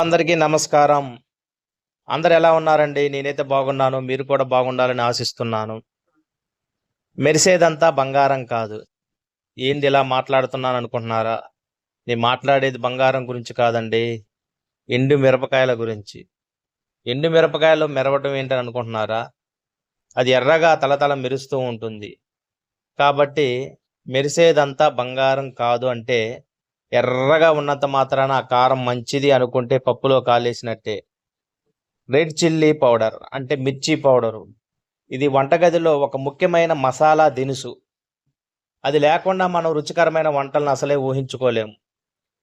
అందరికీ నమస్కారం. అందరు ఎలా ఉన్నారండి? నేనైతే బాగున్నాను. మీరు కూడా బాగుండాలని ఆశిస్తున్నాను. మెరిసేదంతా బంగారం కాదు. ఏంది ఇలా మాట్లాడుతున్నాను అనుకుంటున్నారా? నేను మాట్లాడేది బంగారం గురించి కాదండి. ఎండు మిరపకాయల గురించి. ఎండు మిరపకాయలు మెరవటం ఏంటని అనుకుంటున్నారా? అది ఎర్రగా తలతల మెరుస్తూ ఉంటుంది. కాబట్టి మెరిసేదంతా బంగారం కాదు అంటే ఎర్రగా ఉన్నంత మాత్రాన ఆ కారం మంచిది అనుకుంటే పప్పులో కాలేసినట్టే. రెడ్ చిల్లీ పౌడర్ అంటే మిర్చి పౌడరు. ఇది వంటగదిలో ఒక ముఖ్యమైన మసాలా దినుసు. అది లేకుండా మనం రుచికరమైన వంటలను అసలే ఊహించుకోలేము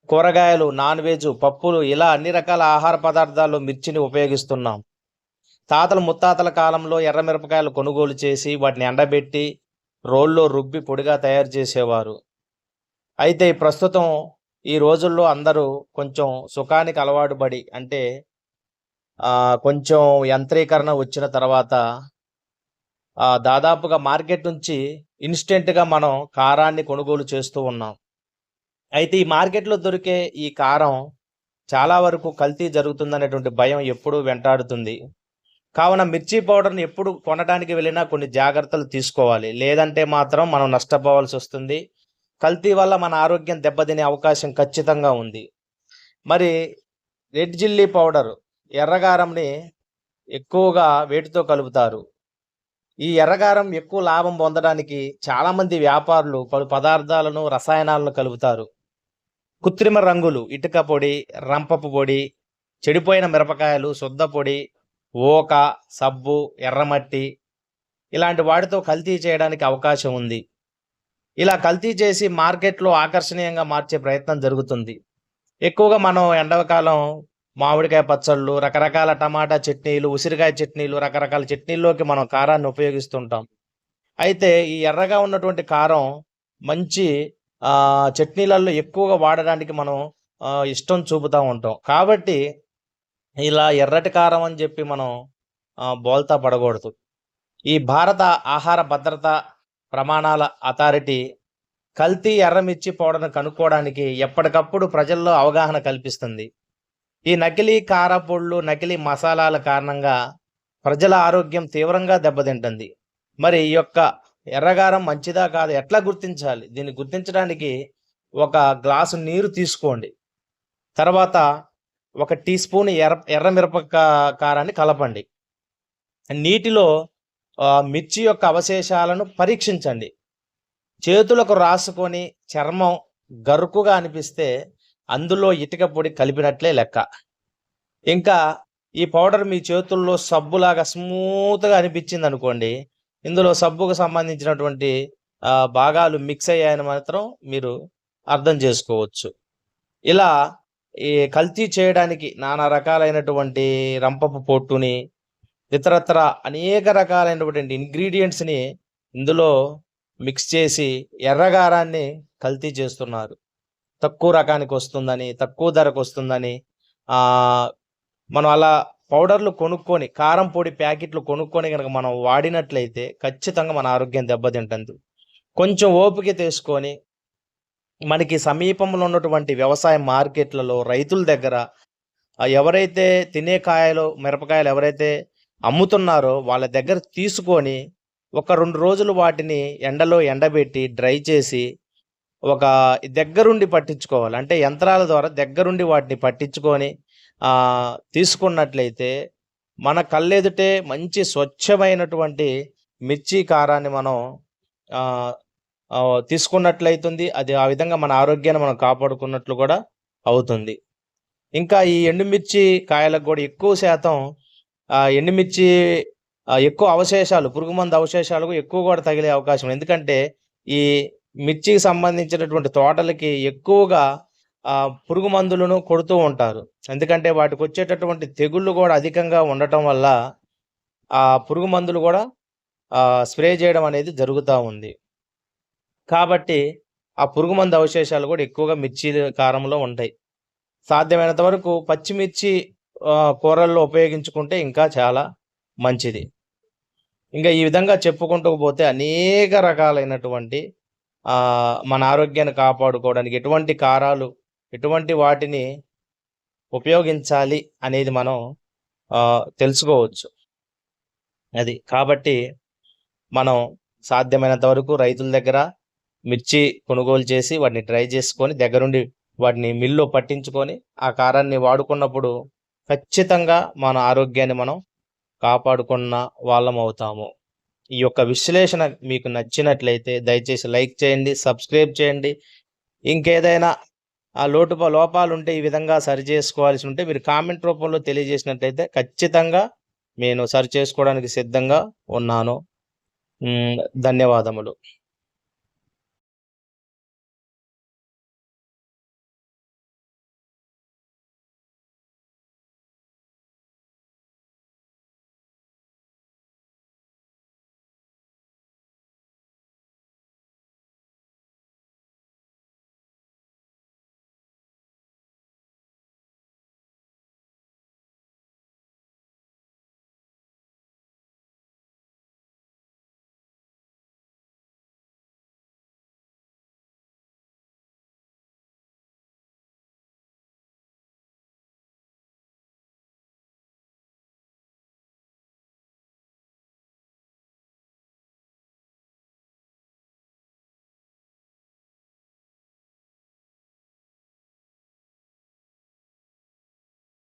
కూరగాయలు నాన్ వెజ్ పప్పులు ఇలా అన్ని రకాల ఆహార పదార్థాల్లో మిర్చిని ఉపయోగిస్తున్నాం. తాతల ముత్తాతల కాలంలో ఎర్రమిరపకాయలు కొనుగోలు చేసి వాటిని ఎండబెట్టి రోల్లో రుబ్బి పొడిగా తయారు చేసేవారు. అయితే ప్రస్తుతం ఈ రోజుల్లో అందరూ కొంచెం సుఖానికి అలవాటు పడి అంటే కొంచెం యంత్రీకరణ వచ్చిన తర్వాత దాదాపుగా మార్కెట్ నుంచి ఇన్స్టెంట్గా మనం కారాన్ని కొనుగోలు చేస్తూ ఉన్నాం. అయితే ఈ మార్కెట్లో దొరికే ఈ కారం చాలా వరకు కల్తీ జరుగుతుందనేటువంటి భయం ఎప్పుడూ వెంటాడుతుంది. కావున మిర్చి పౌడర్ని ఎప్పుడు కొనడానికి వెళ్ళినా కొన్ని జాగ్రత్తలు తీసుకోవాలి. లేదంటే మాత్రం మనం నష్టపోవాల్సి వస్తుంది. కల్తీ వల్ల మన ఆరోగ్యం దెబ్బతినే అవకాశం ఖచ్చితంగా ఉంది. మరి రెడ్ చిల్లీ పౌడర్ ఎర్రగారంని ఎక్కువగా వేటితో కలుపుతారు. ఈ ఎర్రగారం ఎక్కువ లాభం పొందడానికి చాలామంది వ్యాపారులు పలు పదార్థాలను రసాయనాలను కలుపుతారు. కృత్రిమ రంగులు ఇటుక పొడి రంపపు పొడి చెడిపోయిన మిరపకాయలు శుద్ధ పొడి ఓక సబ్బు ఎర్రమట్టి ఇలాంటి వాటితో కల్తీ చేయడానికి అవకాశం ఉంది. ఇలా కల్తీ చేసి మార్కెట్లో ఆకర్షణీయంగా మార్చే ప్రయత్నం జరుగుతుంది. ఎక్కువగా మనం ఎండవకాలం మామిడికాయ పచ్చళ్ళు రకరకాల టమాటా చట్నీలు ఉసిరికాయ చట్నీలు రకరకాల చట్నీల్లోకి మనం కారాన్ని ఉపయోగిస్తుంటాం. అయితే ఈ ఎర్రగా ఉన్నటువంటి కారం మంచి చట్నీలలో ఎక్కువగా వాడడానికి మనం ఇష్టం చూపుతూ ఉంటాం. కాబట్టి ఇలా ఎర్రటి కారం అని చెప్పి మనం బోల్తా పడకూడదు. ఈ భారత ఆహార భద్రత ప్రమాణాల అథారిటీ కల్తీ ఎర్రమిర్చి పౌడర్ను కనుక్కోవడానికి ఎప్పటికప్పుడు ప్రజల్లో అవగాహన కల్పిస్తుంది. ఈ నకిలీ కారపొళ్ళు నకిలీ మసాలాల కారణంగా ప్రజల ఆరోగ్యం తీవ్రంగా దెబ్బతింటుంది. మరి ఈ యొక్క ఎర్రగారం మంచిదా కాదు? ఎట్లా గుర్తించాలి? దీన్ని గుర్తించడానికి ఒక గ్లాసు నీరు తీసుకోండి. తర్వాత ఒక టీ స్పూన్ ఎర్ర ఎర్ర మిరప కారాన్ని కలపండి. నీటిలో మిర్చి యొక్క అవశేషాలను పరీక్షించండి. చేతులకు రాసుకొని చర్మం గరుకుగా అనిపిస్తే అందులో ఇటుక పొడి కలిపినట్లే లెక్క. ఇంకా ఈ పౌడర్ మీ చేతుల్లో సబ్బులాగా స్మూత్గా అనిపించింది అనుకోండి ఇందులో సబ్బుకు సంబంధించినటువంటి భాగాలు మిక్స్ అయ్యాయని మాత్రం మీరు అర్థం చేసుకోవచ్చు. ఇలా ఈ కల్తీ చేయడానికి నానా రకాలైనటువంటి రంపపు పొట్టుని ఇతరత్ర అనేక రకాలైనటువంటి ఇంగ్రీడియంట్స్ని ఇందులో మిక్స్ చేసి ఎర్రగారాన్ని కల్తీ చేస్తున్నారు. తక్కువ రకానికి వస్తుందని తక్కువ ధరకు వస్తుందని మనం అలా పౌడర్లు కొనుక్కొని కారం పొడి ప్యాకెట్లు కొనుక్కొని కనుక మనం వాడినట్లయితే ఖచ్చితంగా మన ఆరోగ్యం దెబ్బతింటుంది. కొంచెం ఓపిక తీసుకొని మనకి సమీపంలో ఉన్నటువంటి వ్యవసాయ మార్కెట్లలో రైతుల దగ్గర ఎవరైతే తినే కాయలు మిరపకాయలు ఎవరైతే అమ్ముతున్నారో వాళ్ళ దగ్గర తీసుకొని ఒక రెండు రోజులు వాటిని ఎండలో ఎండబెట్టి డ్రై చేసి ఒక దగ్గరుండి పట్టించుకోవాలి. అంటే యంత్రాల ద్వారా దగ్గరుండి వాటిని పట్టించుకొని తీసుకున్నట్లయితే మన కళ్ళెదుటే మంచి స్వచ్ఛమైనటువంటి మిర్చి కారాన్ని మనం తీసుకున్నట్లయితుంది. అది ఆ విధంగా మన ఆరోగ్యాన్ని మనం కాపాడుకున్నట్లు కూడా అవుతుంది. ఇంకా ఈ ఎండుమిర్చి కాయలకు కూడా ఎక్కువ శాతం ఎండుమిర్చి ఎక్కువ అవశేషాలు పురుగు మందు అవశేషాలకు ఎక్కువ కూడా తగిలే అవకాశం ఎందుకంటే ఈ మిర్చికి సంబంధించినటువంటి తోటలకి ఎక్కువగా పురుగు మందులను కొడుతూ ఉంటారు. ఎందుకంటే వాటికి వచ్చేటటువంటి తెగుళ్ళు కూడా అధికంగా ఉండటం వల్ల ఆ పురుగు మందులు కూడా స్ప్రే చేయడం అనేది జరుగుతూ ఉంది. కాబట్టి ఆ పురుగు మందు అవశేషాలు కూడా ఎక్కువగా మిర్చి కారంలో ఉంటాయి. సాధ్యమైనంత వరకు పచ్చిమిర్చి కూరల్లో ఉపయోగించుకుంటే ఇంకా చాలా మంచిది. ఇంకా ఈ విధంగా చెప్పుకుంటూ పోతే అనేక రకాలైనటువంటి మన ఆరోగ్యాన్ని కాపాడుకోవడానికి ఎటువంటి కారాలు ఎటువంటి వాటిని ఉపయోగించాలి అనేది మనం తెలుసుకోవచ్చు. అది కాబట్టి మనం సాధ్యమైనంత వరకు రైతుల దగ్గర మిర్చి కొనుగోలు చేసి వాటిని ట్రై చేసుకొని దగ్గరుండి వాటిని మిల్లో పట్టించుకొని ఆ కారాన్ని వాడుకున్నప్పుడు ఖచ్చితంగా మన ఆరోగ్యాన్ని మనం కాపాడుకున్న వాళ్ళం అవుతాము. ఈ యొక్క విశ్లేషణ మీకు నచ్చినట్లయితే దయచేసి లైక్ చేయండి సబ్స్క్రైబ్ చేయండి. ఇంకేదైనా ఆ లోటు లోపాలు ఉంటే ఈ విధంగా సరి చేసుకోవాల్సి ఉంటే మీరు కామెంట్ రూపంలో తెలియజేసినట్లయితే ఖచ్చితంగా నేను సరి చేసుకోవడానికి సిద్ధంగా ఉన్నాను. ధన్యవాదములు.